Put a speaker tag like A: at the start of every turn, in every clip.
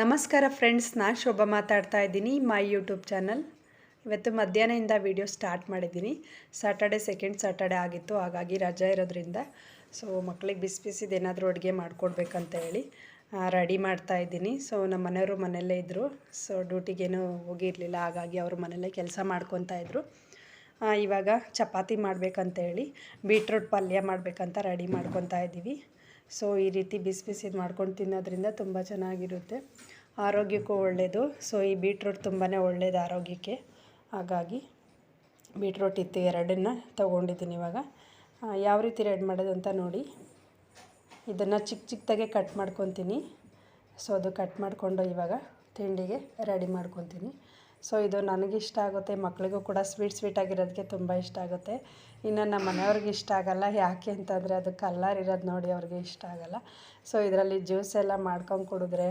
A: ನಮಸ್ಕಾರ ಫ್ರೆಂಡ್ಸ್ ನಾ ಶೋಭಾ ಮಾತಾಡ್ತಾ ಇದ್ದೀನಿ ಮೈ ಯೂಟ್ಯೂಬ್ ಚಾನಲ್ ಇವತ್ತು ಮಧ್ಯಾಹ್ನದಿಂದ ವಿಡಿಯೋ ಸ್ಟಾರ್ಟ್ ಮಾಡಿದ್ದೀನಿ. ಸಾಟರ್ಡೆ ಸೆಕೆಂಡ್ ಸಾಟರ್ಡೆ ಆಗಿತ್ತು, ಹಾಗಾಗಿ ರಜೆ ಇರೋದ್ರಿಂದ. ಸೊ ಮಕ್ಕಳಿಗೆ ಬಿಸಿ ಬಿಸಿದು ಏನಾದರೂ ಅಡುಗೆ ಮಾಡಿಕೊಡ್ಬೇಕಂತ ಹೇಳಿ ರೆಡಿ ಮಾಡ್ತಾ ಇದ್ದೀನಿ. ಸೊ ನಮ್ಮ ಮನೆಯವರು ಮನೆಯಲ್ಲೇ ಇದ್ದರು ಸೊ ಡ್ಯೂಟಿಗೇನು ಹೋಗಿರಲಿಲ್ಲ, ಹಾಗಾಗಿ ಅವರು ಮನೆಯಲ್ಲೇ ಕೆಲಸ ಮಾಡ್ಕೊತಾ ಇದ್ದರು ಇವಾಗ ಚಪಾತಿ ಮಾಡಬೇಕಂತ ಹೇಳಿ ಬೀಟ್ರೂಟ್ ಪಲ್ಯ ಮಾಡಬೇಕಂತ ರೆಡಿ ಮಾಡ್ಕೊತಾ ಇದ್ದೀವಿ ಸೊ ಈ ರೀತಿ ಬಿಸಿ ಬಿಸಿ ಮಾಡ್ಕೊಂಡು ತಿನ್ನೋದ್ರಿಂದ ತುಂಬ ಚೆನ್ನಾಗಿರುತ್ತೆ. ಆರೋಗ್ಯಕ್ಕೂ ಒಳ್ಳೆಯದು ಸೊ ಈ ಬೀಟ್ರೋಟ್ ತುಂಬಾ ಒಳ್ಳೆಯದು ಆರೋಗ್ಯಕ್ಕೆ. ಹಾಗಾಗಿ ಬೀಟ್ರೂಟ್ ಇತ್ತು ಎರಡನ್ನ ತೊಗೊಂಡಿದ್ದೀನಿ ಇವಾಗ. ಯಾವ ರೀತಿ ರೆಡ್ ಮಾಡೋದು ಅಂತ ನೋಡಿ. ಇದನ್ನು ಚಿಕ್ಕ ಚಿಕ್ಕದಾಗೆ ಕಟ್ ಮಾಡ್ಕೊತೀನಿ. ಸೊ ಅದು ಕಟ್ ಮಾಡಿಕೊಂಡು ಇವಾಗ ತಿಂಡಿಗೆ ರೆಡಿ ಮಾಡ್ಕೊತೀನಿ. ಸೊ ಇದು ನನಗಿಷ್ಟ ಆಗುತ್ತೆ ಮಕ್ಕಳಿಗೂ ಕೂಡ ಸ್ವೀಟ್ ಸ್ವೀಟ್ ಆಗಿರೋದಕ್ಕೆ ತುಂಬ ಇಷ್ಟ ಆಗುತ್ತೆ. ಇನ್ನು ನಮ್ಮ ಮನೆಯವ್ರಿಗೆ ಇಷ್ಟ ಆಗಲ್ಲ, ಯಾಕೆ ಅಂತಂದರೆ ಅದು ಕಲ್ಲರ್ ಇರೋದು ನೋಡಿ ಅವ್ರಿಗೆ ಇಷ್ಟ ಆಗಲ್ಲ. ಸೊ ಇದರಲ್ಲಿ ಜ್ಯೂಸ್ ಎಲ್ಲ ಮಾಡ್ಕೊಂಡು ಕುಡಿದ್ರೆ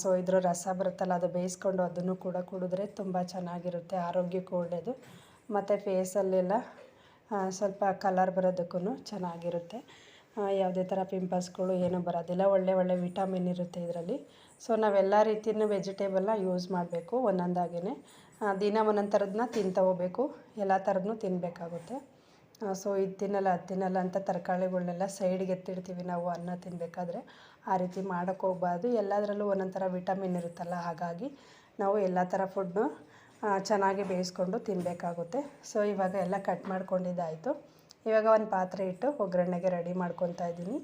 A: ಸೊ ಇದ್ರ ರಸ ಬರುತ್ತಲ್ಲ, ಅದು ಬೇಯಿಸ್ಕೊಂಡು ಅದನ್ನು ಕೂಡ ಕುಡಿದ್ರೆ ತುಂಬ ಚೆನ್ನಾಗಿರುತ್ತೆ, ಆರೋಗ್ಯಕ್ಕೂ ಒಳ್ಳೆಯದು ಮತ್ತು ಫೇಸಲ್ಲೆಲ್ಲ ಸ್ವಲ್ಪ ಕಲರ್ ಬರೋದಕ್ಕೂ ಚೆನ್ನಾಗಿರುತ್ತೆ. ಯಾವುದೇ ಥರ ಪಿಂಪಲ್ಸ್ಗಳು ಏನೂ ಬರೋದಿಲ್ಲ, ಒಳ್ಳೆ ಒಳ್ಳೆ ವಿಟಮಿನ್ ಇರುತ್ತೆ ಇದರಲ್ಲಿ. ಸೊ ನಾವೆಲ್ಲ ರೀತಿಯೂ ವೆಜಿಟೇಬಲ್ನ ಯೂಸ್ ಮಾಡಬೇಕು ಒಂದೊಂದಾಗೇ ದಿನ ಒಂದೊಂದು ಥರದನ್ನ ತಿಂತಾ ಹೋಗ್ಬೇಕು ಎಲ್ಲ ಥರದನ್ನೂ ತಿನ್ನಬೇಕಾಗುತ್ತೆ ಸೊ ಇದು ತಿನ್ನಲ್ಲ, ಅದು ತಿನ್ನಲ್ಲ ಅಂತ ತರಕಾರಿಗಳನ್ನೆಲ್ಲ ಸೈಡ್ಗೆ ಎತ್ತಿಡ್ತೀವಿ ನಾವು ಅನ್ನ ತಿನ್ನಬೇಕಾದ್ರೆ ಆ ರೀತಿ ಮಾಡೋಕ್ಕೆ ಹೋಗ್ಬಾರ್ದು. ಎಲ್ಲದರಲ್ಲೂ ಒಂದೊಂದು ಥರ ವಿಟಮಿನ್ ಇರುತ್ತಲ್ಲ, ಹಾಗಾಗಿ ನಾವು ಎಲ್ಲ ಥರ ಫುಡ್ನು ಚೆನ್ನಾಗಿ ಬೇಯಿಸ್ಕೊಂಡು ತಿನ್ನಬೇಕಾಗುತ್ತೆ ಸೊ ಇವಾಗ ಎಲ್ಲ ಕಟ್ ಮಾಡ್ಕೊಂಡಿದ್ದಾಯಿತು. ಇವಾಗ ಒಂದು ಪಾತ್ರೆ ಇಟ್ಟು ಒಗ್ಗರಣೆಗೆ ರೆಡಿ ಮಾಡ್ಕೊತಾ ಇದ್ದೀನಿ.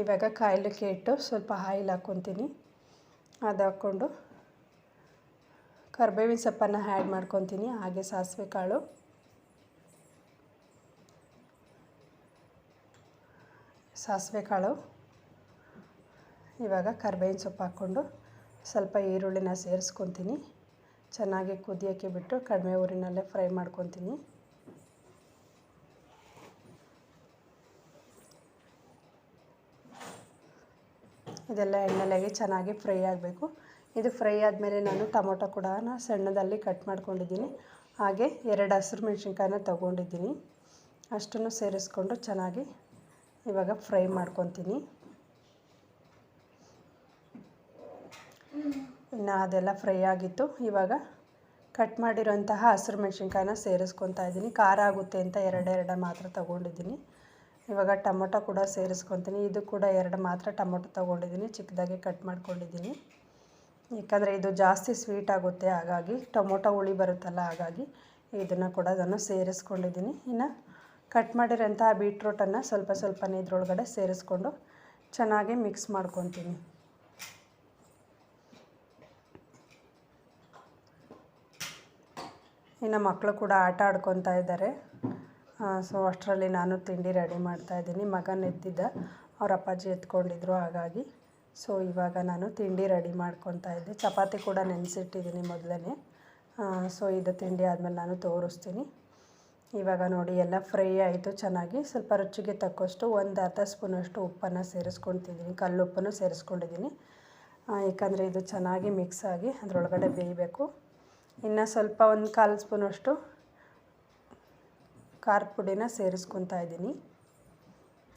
A: ಇವಾಗ ಕಾಯಲಿಕ್ಕೆ ಇಟ್ಟು ಸ್ವಲ್ಪ ಆಯಿಲ್ ಹಾಕ್ಕೊತೀನಿ. ಅದು ಹಾಕ್ಕೊಂಡು ಕರ್ಬೇವಿನ ಸೊಪ್ಪನ್ನು ಆ್ಯಡ್ ಮಾಡ್ಕೊತೀನಿ, ಹಾಗೆ ಸಾಸಿವೆ ಕಾಳು. ಸಾಸಿವೆ ಕಾಳು. ಇವಾಗ ಕರ್ಬೇವಿನ ಸೊಪ್ಪು ಹಾಕ್ಕೊಂಡು ಸ್ವಲ್ಪ ಈರುಳ್ಳಿನ ಸೇರಿಸ್ಕೊತೀನಿ. ಚೆನ್ನಾಗಿ ಕುದಿಯೋಕ್ಕೆ ಬಿಟ್ಟು ಕಡಿಮೆ ಊರಿನಲ್ಲೇ ಫ್ರೈ ಮಾಡ್ಕೊತೀನಿ. ಇದೆಲ್ಲ ಎಣ್ಣೆಲೆಗೆ ಚೆನ್ನಾಗಿ ಫ್ರೈ ಆಗಬೇಕು. ಇದು ಫ್ರೈ ಆದಮೇಲೆ ನಾನು ಟೊಮೊಟೊ ಕೂಡ ಸಣ್ಣದಲ್ಲಿ ಕಟ್ ಮಾಡ್ಕೊಂಡಿದ್ದೀನಿ. ಹಾಗೆ ಎರಡು ಹಸಿರು ಮೆಣಸಿನ್ಕಾಯನ್ನ ತೊಗೊಂಡಿದ್ದೀನಿ. ಅಷ್ಟನ್ನು ಸೇರಿಸ್ಕೊಂಡು ಚೆನ್ನಾಗಿ ಇವಾಗ ಫ್ರೈ ಮಾಡ್ಕೊತೀನಿ. ಇನ್ನು ಅದೆಲ್ಲ ಫ್ರೈ ಆಗಿತ್ತು. ಇವಾಗ ಕಟ್ ಮಾಡಿರೋಂತಹ ಹಸಿರು ಮೆಣಸಿನ್ಕಾಯನ್ನ ಸೇರಿಸ್ಕೊತಾ ಇದ್ದೀನಿ. ಖಾರ ಆಗುತ್ತೆ ಅಂತ ಎರಡೆರಡು ಮಾತ್ರ ತೊಗೊಂಡಿದ್ದೀನಿ. ಇವಾಗ ಟೊಮೊಟೊ ಕೂಡ ಸೇರಿಸ್ಕೊತೀನಿ. ಇದು ಕೂಡ ಎರಡು ಮಾತ್ರ ಟೊಮೊಟೊ ತೊಗೊಂಡಿದ್ದೀನಿ. ಚಿಕ್ಕದಾಗಿ ಕಟ್ ಮಾಡ್ಕೊಂಡಿದ್ದೀನಿ. ಯಾಕಂದರೆ ಇದು ಜಾಸ್ತಿ ಸ್ವೀಟ್ ಆಗುತ್ತೆ. ಹಾಗಾಗಿ ಟೊಮೊಟೊ ಹುಳಿ ಬರುತ್ತಲ್ಲ, ಹಾಗಾಗಿ ಇದನ್ನು ಕೂಡ ನಾನು ಸೇರಿಸ್ಕೊಂಡಿದ್ದೀನಿ. ಇನ್ನು ಕಟ್ ಮಾಡಿರೋಂಥ ಬೀಟ್ರೂಟನ್ನು ಸ್ವಲ್ಪ ಸ್ವಲ್ಪನೇ ಇದ್ರೊಳಗಡೆ ಸೇರಿಸ್ಕೊಂಡು ಚೆನ್ನಾಗಿ ಮಿಕ್ಸ್ ಮಾಡ್ಕೊತೀನಿ. ಇನ್ನು ಮಕ್ಕಳು ಕೂಡ ಆಟ ಆಡ್ಕೊತಾ ಇದ್ದಾರೆ. ಸೊ ಅಷ್ಟರಲ್ಲಿ ನಾನು ತಿಂಡಿ ರೆಡಿ ಮಾಡ್ತಾಯಿದ್ದೀನಿ ಮಗನ ಎದ್ದಿದ್ದ ಅವ್ರ ಅಪ್ಪಾಜಿ ಎತ್ಕೊಂಡಿದ್ರು ಹಾಗಾಗಿ. ಸೊ ಇವಾಗ ನಾನು ತಿಂಡಿ ರೆಡಿ ಮಾಡ್ಕೊತಾ ಇದ್ದೆ. ಚಪಾತಿ ಕೂಡ ನೆನೆಸಿಟ್ಟಿದ್ದೀನಿ ಮೊದಲೇ ಸೊ ಇದು ತಿಂಡಿ ಆದಮೇಲೆ ನಾನು ತೋರಿಸ್ತೀನಿ. ಇವಾಗ ನೋಡಿ, ಎಲ್ಲ ಫ್ರೈ ಆಯಿತು ಚೆನ್ನಾಗಿ. ಸ್ವಲ್ಪ ರುಚಿಗೆ ತಕ್ಕಷ್ಟು ಒಂದು ಅರ್ಧ ಸ್ಪೂನಷ್ಟು ಉಪ್ಪನ್ನು ಸೇರಿಸ್ಕೊತಿದ್ದೀನಿ. ಕಲ್ಲುಪ್ಪನ್ನು ಸೇರಿಸ್ಕೊಂಡಿದ್ದೀನಿ. ಯಾಕಂದರೆ ಇದು ಚೆನ್ನಾಗಿ ಮಿಕ್ಸ್ ಆಗಿ ಅದರೊಳಗಡೆ ಬೇಯಬೇಕು. ಇನ್ನು ಸ್ವಲ್ಪ ಒಂದು ಕಾಲು ಸ್ಪೂನಷ್ಟು ಖಾರದ ಪುಡಿನ ಸೇರಿಸ್ಕೊತಾ ಇದ್ದೀನಿ.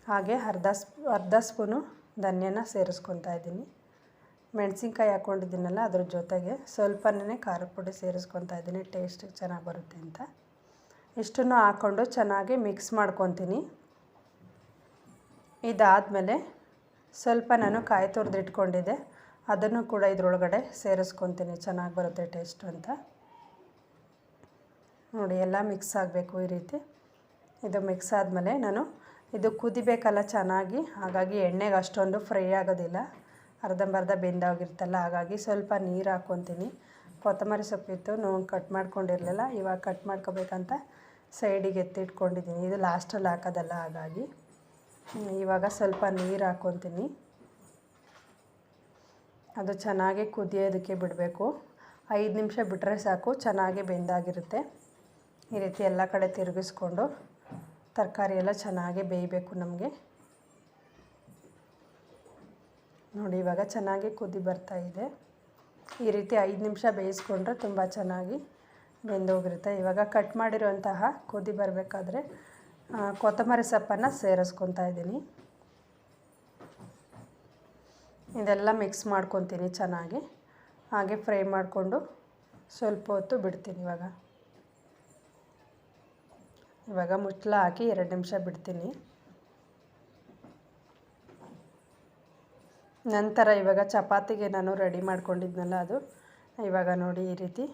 A: ಹಾಗೆ ಅರ್ಧ ಸ್ಪೂ, ಅರ್ಧ ಸ್ಪೂನು ಧನ್ಯನ ಸೇರಿಸ್ಕೊತಾ ಇದ್ದೀನಿ. ಮೆಣಸಿನ್ಕಾಯಿ ಹಾಕ್ಕೊಂಡಿದ್ದೀನಲ್ಲ ಅದ್ರ ಜೊತೆಗೆ ಸ್ವಲ್ಪನೇ ಖಾರದ ಪುಡಿ ಸೇರಿಸ್ಕೊತಾ ಇದ್ದೀನಿ. ಟೇಸ್ಟ್ ಚೆನ್ನಾಗಿ ಬರುತ್ತೆ ಅಂತ. ಇಷ್ಟನ್ನು ಹಾಕ್ಕೊಂಡು ಚೆನ್ನಾಗಿ ಮಿಕ್ಸ್ ಮಾಡ್ಕೊತೀನಿ. ಇದಾದಮೇಲೆ ಸ್ವಲ್ಪ ನಾನು ಕಾಯಿ ತುರಿದಿಟ್ಕೊಂಡಿದ್ದೆ. ಅದನ್ನು ಕೂಡ ಇದ್ರೊಳಗಡೆ ಸೇರಿಸ್ಕೊತೀನಿ. ಚೆನ್ನಾಗಿ ಬರುತ್ತೆ ಟೇಸ್ಟು ಅಂತ. ನೋಡಿ, ಎಲ್ಲ ಮಿಕ್ಸ್ ಆಗಬೇಕು ಈ ರೀತಿ. ಇದು ಮಿಕ್ಸ್ ಆದಮೇಲೆ ನಾನು ಇದು ಕುದಿಬೇಕಲ್ಲ ಚೆನ್ನಾಗಿ, ಹಾಗಾಗಿ ಎಣ್ಣೆಗೆ ಅಷ್ಟೊಂದು ಫ್ರೈ ಆಗೋದಿಲ್ಲ. ಅರ್ಧಂಬರ್ಧ ಬೆಂದೋಗಿರ್ತಲ್ಲ ಹಾಗಾಗಿ ಸ್ವಲ್ಪ ನೀರು ಹಾಕ್ಕೊತೀನಿ. ಕೊತ್ತಂಬರಿ ಸೊಪ್ಪಿತ್ತು ನೋವು ಕಟ್ ಮಾಡ್ಕೊಂಡಿರಲಿಲ್ಲ. ಇವಾಗ ಕಟ್ ಮಾಡ್ಕೋಬೇಕಂತ ಸೈಡಿಗೆ ಎತ್ತಿಟ್ಕೊಂಡಿದ್ದೀನಿ. ಇದು ಲಾಸ್ಟಲ್ಲಿ ಹಾಕೋದಲ್ಲ, ಹಾಗಾಗಿ. ಇವಾಗ ಸ್ವಲ್ಪ ನೀರು ಹಾಕ್ಕೊತೀನಿ. ಅದು ಚೆನ್ನಾಗಿ ಕುದಿಯೋದಕ್ಕೆ ಬಿಡಬೇಕು. ಐದು ನಿಮಿಷ ಬಿಟ್ಟರೆ ಸಾಕು, ಚೆನ್ನಾಗಿ ಬೆಂದಾಗಿರುತ್ತೆ. ಈ ರೀತಿ ಎಲ್ಲ ಕಡೆ ತಿರುಗಿಸ್ಕೊಂಡು ತರಕಾರಿ ಎಲ್ಲ ಚೆನ್ನಾಗಿ ಬೇಯಬೇಕು ನಮಗೆ. ನೋಡಿ, ಇವಾಗ ಚೆನ್ನಾಗಿ ಕುದಿ ಬರ್ತಾ ಇದೆ. ಈ ರೀತಿ ಐದು ನಿಮಿಷ ಬೇಯಿಸ್ಕೊಂಡ್ರೆ ತುಂಬ ಚೆನ್ನಾಗಿ ಬೆಂದೋಗಿರುತ್ತೆ ಇವಾಗ ಕಟ್ ಮಾಡಿರುವಂತಹ ಕುದಿ ಬರಬೇಕಾದ್ರೆ ಕೊತ್ತಂಬರಿ ಸೊಪ್ಪನ್ನು ಸೇರಿಸ್ಕೊತಾ ಇದ್ದೀನಿ. ಇದೆಲ್ಲ ಮಿಕ್ಸ್ ಮಾಡ್ಕೊತೀನಿ ಚೆನ್ನಾಗಿ. ಹಾಗೆ ಫ್ರೈ ಮಾಡಿಕೊಂಡು ಸ್ವಲ್ಪ ಹೊತ್ತು ಬಿಡ್ತೀನಿ ಇವಾಗ. ಇವಾಗ ಮುಚ್ಚಳ ಹಾಕಿ ಎರಡು ನಿಮಿಷ ಬಿಡ್ತೀನಿ. ನಂತರ ಇವಾಗ ಚಪಾತಿಗೆ ನಾನು ರೆಡಿ ಮಾಡ್ಕೊಂಡಿದ್ನಲ್ಲ ಅದು. ಇವಾಗ ನೋಡಿ ಈ ರೀತಿ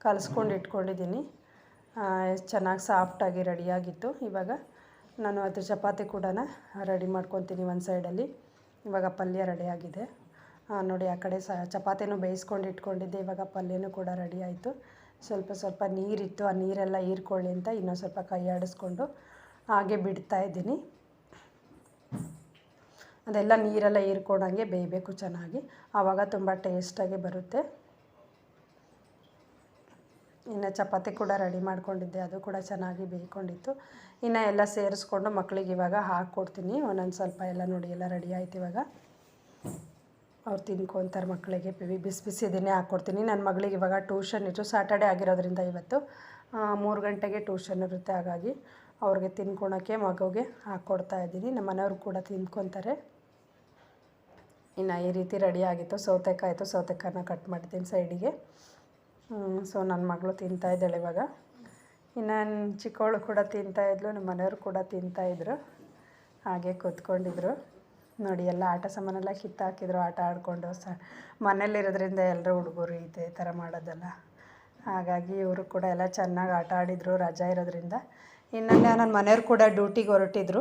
A: ಕಲಸ್ಕೊಂಡು ಇಟ್ಕೊಂಡಿದ್ದೀನಿ. ಎಷ್ಟು ಚೆನ್ನಾಗಿ ಸಾಫ್ಟಾಗಿ ರೆಡಿಯಾಗಿತ್ತು ಇವಾಗ ನಾನು ಅದು ಚಪಾತಿ ಕೂಡ ರೆಡಿ ಮಾಡ್ಕೊತೀನಿ ಒಂದು ಸೈಡಲ್ಲಿ. ಇವಾಗ ಪಲ್ಯ ರೆಡಿಯಾಗಿದೆ ನೋಡಿ ಆ ಕಡೆ ಸ, ಚಪಾತಿನೂ ಬೇಯಿಸ್ಕೊಂಡು ಇಟ್ಕೊಂಡಿದ್ದೆ. ಇವಾಗ ಪಲ್ಯನೂ ಕೂಡ ರೆಡಿ ಆಯಿತು. ಸ್ವಲ್ಪ ಸ್ವಲ್ಪ ನೀರಿತ್ತು ಆ ನೀರೆಲ್ಲ ಹೀರ್ಕೊಳ್ಳಿ ಅಂತ ಇನ್ನೊಂದು ಸ್ವಲ್ಪ ಕೈ ಆಡಿಸ್ಕೊಂಡು ಹಾಗೆ ಬಿಡ್ತಾ ಇದ್ದೀನಿ. ಅದೆಲ್ಲ ನೀರೆಲ್ಲ ಹೀರ್ಕೊಂಡಂಗೆ ಬೇಯಬೇಕು ಚೆನ್ನಾಗಿ. ಆವಾಗ ತುಂಬ ಟೇಸ್ಟಾಗಿ ಬರುತ್ತೆ. ಇನ್ನು ಚಪಾತಿ ಕೂಡ ರೆಡಿ ಮಾಡ್ಕೊಂಡಿದ್ದೆ, ಅದು ಕೂಡ ಚೆನ್ನಾಗಿ ಬೇಯ್ಕೊಂಡಿತ್ತು. ಇನ್ನು ಎಲ್ಲ ಸೇರಿಸ್ಕೊಂಡು ಮಕ್ಕಳಿಗೆ ಇವಾಗ ಹಾಕ್ಕೊಡ್ತೀನಿ. ಒಂದೊಂದು ಸ್ವಲ್ಪ ಎಲ್ಲ ನೋಡಿ, ಎಲ್ಲ ರೆಡಿ ಆಯ್ತು ಇವಾಗ. ಅವ್ರು ತಿನ್ಕೊತಾರೆ ಮಕ್ಕಳಿಗೆ. ಬಿಸಿ ಬಿಸಿ ಇದನ್ನೇ ಹಾಕ್ಕೊಡ್ತೀನಿ. ನನ್ನ ಮಗಳಿಗೆ ಇವಾಗ ಟ್ಯೂಷನ್ ಇತ್ತು. ಸಾಟರ್ಡೆ ಆಗಿರೋದ್ರಿಂದ ಇವತ್ತು ಮೂರು ಗಂಟೆಗೆ ಟ್ಯೂಷನ್ ಇರುತ್ತೆ. ಹಾಗಾಗಿ ಅವ್ರಿಗೆ ತಿನ್ಕೊಳಕ್ಕೆ ಮಗುಗೆ ಹಾಕ್ಕೊಡ್ತಾ ಇದ್ದೀನಿ. ನಮ್ಮ ಮನೆಯವ್ರು ಕೂಡ ತಿನ್ಕೊತಾರೆ ಇನ್ನು ಈ ರೀತಿ ರೆಡಿ ಆಗಿತ್ತು. ಸೌತೆಕಾಯಿ ಇತ್ತು. ಸೌತೆಕಾಯಿನ ಕಟ್ ಮಾಡ್ತೀನಿ ಸೈಡಿಗೆ ಸೊ ನನ್ನ ಮಗಳು ತಿಂತಾ ಇದ್ದಾಳೆ ಇವಾಗ. ಇನ್ನು ಚಿಕ್ಕವಳು ಕೂಡ ತಿಂತಾಯಿದ್ಲು ನಮ್ಮ ಮನೆಯವರು ಕೂಡ ತಿಂತಾಯಿದ್ರು ಹಾಗೆ ಕೂತ್ಕೊಂಡಿದ್ರು. ನೋಡಿ, ಎಲ್ಲ ಆಟ ಸಾಮಾನೆಲ್ಲ ಕಿತ್ತಾಕಿದ್ರು, ಆಟ ಆಡಿಕೊಂಡು ಸ ಮನೇಲಿರೋದ್ರಿಂದ ಎಲ್ಲರೂ ಹುಡುಗರು ಈ ಥರ ಮಾಡೋದಲ್ಲ. ಹಾಗಾಗಿ ಇವರು ಕೂಡ ಎಲ್ಲ ಚೆನ್ನಾಗಿ ಆಟ ಆಡಿದರು, ರಜಾ ಇರೋದ್ರಿಂದ. ಇನ್ನು ನನ್ನ ಮನೆಯವ್ರು ಕೂಡ ಡ್ಯೂಟಿಗೆ ಹೊರಟಿದ್ರು.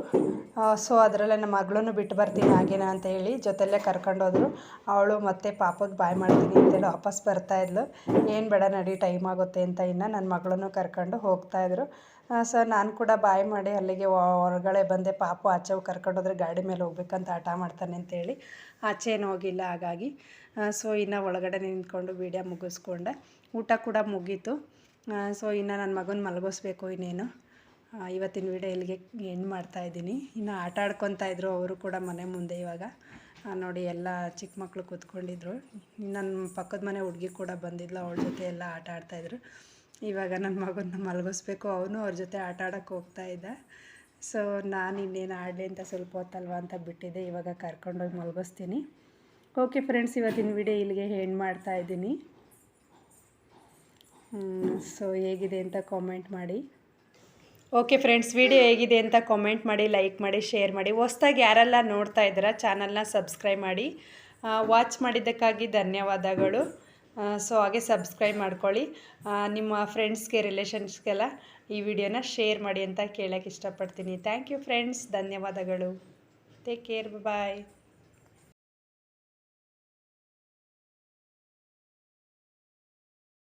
A: ಸೊ ಅದರಲ್ಲೇ ನಮ್ಮ ಮಗಳನ್ನೂ ಬಿಟ್ಟು ಬರ್ತೀನಿ ಹಾಗೇನ ಅಂತ ಹೇಳಿ ಜೊತೆಯಲ್ಲೇ ಕರ್ಕೊಂಡೋದ್ರು ಅವಳು ಮತ್ತೆ ಪಾಪಗೆ ಬಾಯ್ ಮಾಡ್ತೀನಿ ಅಂತೇಳಿ ವಾಪಸ್ ಬರ್ತಾಯಿದ್ಲು ಏನು ಬೇಡ ನಡಿ ಟೈಮ್ ಆಗುತ್ತೆ ಅಂತ ಇನ್ನು ನನ್ನ ಮಗಳನ್ನು ಕರ್ಕೊಂಡು ಹೋಗ್ತಾಯಿದ್ರು ಸೊ ನಾನು ಕೂಡ ಬಾಯ್ ಮಾಡಿ ಅಲ್ಲಿಗೆ ಹೊರಗಡೆ ಬಂದೆ. ಪಾಪು ಆಚೆ ಕರ್ಕೊಂಡೋದ್ರೆ ಗಾಡಿ ಮೇಲೆ ಹೋಗ್ಬೇಕಂತ ಆಟ ಮಾಡ್ತಾನೆ ಅಂತೇಳಿ ಆಚೆ ಏನು ಹೋಗಿಲ್ಲ ಹಾಗಾಗಿ. ಸೊ ಇನ್ನು ಒಳಗಡೆ ನಿಂತ್ಕೊಂಡು ವೀಡಿಯೋ ಮುಗಿಸ್ಕೊಂಡೆ. ಊಟ ಕೂಡ ಮುಗೀತು. ಸೊ ಇನ್ನು ನನ್ನ ಮಗನ ಮಲಗಿಸ್ಬೇಕು ಇನ್ನೇನು. ಇವತ್ತಿನ ವೀಡಿಯೋ ಇಲ್ಲಿಗೆ ಎಂಡ್ ಮಾಡ್ತಾಯಿದ್ದೀನಿ ಇನ್ನು ಆಟ ಆಡ್ಕೊತಾ ಇದ್ರು ಅವರು ಕೂಡ ಮನೆ ಮುಂದೆ ಇವಾಗ. ನೋಡಿ ಎಲ್ಲ ಚಿಕ್ಕ ಮಕ್ಕಳು ಕೂತ್ಕೊಂಡಿದ್ರು. ನನ್ನ ಪಕ್ಕದ ಮನೆ ಹುಡುಗಿ ಕೂಡ ಬಂದಿದ್ಲು, ಅವಳ ಜೊತೆ ಎಲ್ಲ ಆಟ ಆಡ್ತಾಯಿದ್ರು ಇವಾಗ ನನ್ನ ಮಗನ ಮಲಗಿಸ್ಬೇಕು, ಅವನು ಅವ್ರ ಜೊತೆ ಆಟ ಆಡೋಕ್ಕೆ ಹೋಗ್ತಾ ಇದ್ದ. ಸೊ ನಾನು ಇನ್ನೇನು ಆಡಲಿ ಅಂತ ಸ್ವಲ್ಪ ಹೊತ್ತಲ್ವ ಅಂತ ಬಿಟ್ಟಿದ್ದೆ. ಇವಾಗ ಕರ್ಕೊಂಡೋಗಿ ಮಲಗಿಸ್ತೀನಿ. ಓಕೆ ಫ್ರೆಂಡ್ಸ್ ಇವತ್ತಿನ ವಿಡಿಯೋ ಇಲ್ಲಿಗೆ ಹೆಣ್ಣು ಮಾಡ್ತಾಯಿದ್ದೀನಿ ಸೊ ಹೇಗಿದೆ ಅಂತ ಕಾಮೆಂಟ್ ಮಾಡಿ. ಓಕೆ ಫ್ರೆಂಡ್ಸ್ ವಿಡಿಯೋ ಹೇಗಿದೆ ಅಂತ ಕಾಮೆಂಟ್ ಮಾಡಿ ಲೈಕ್ ಮಾಡಿ ಶೇರ್ ಮಾಡಿ. ಹೊಸ್ದಾಗಿ ಯಾರೆಲ್ಲ ನೋಡ್ತಾ ಇದ್ದೀರಾ ಚಾನಲ್ನ ಸಬ್ಸ್ಕ್ರೈಬ್ ಮಾಡಿ. ವಾಚ್ ಮಾಡಿದ್ದಕ್ಕಾಗಿ ಧನ್ಯವಾದಗಳು. ಸೊ ಹಾಗೆ ಸಬ್ಸ್ಕ್ರೈಬ್ ಮಾಡ್ಕೊಳ್ಳಿ. ನಿಮ್ಮ ಫ್ರೆಂಡ್ಸ್ಗೆ ರಿಲೇಷನ್ಸ್ಗೆಲ್ಲ ಈ ವಿಡಿಯೋನ ಶೇರ್ ಮಾಡಿ ಅಂತ ಕೇಳೋಕ್ಕೆ ಇಷ್ಟಪಡ್ತೀನಿ. ಥ್ಯಾಂಕ್ ಯು ಫ್ರೆಂಡ್ಸ್ ಧನ್ಯವಾದಗಳು. Take care bye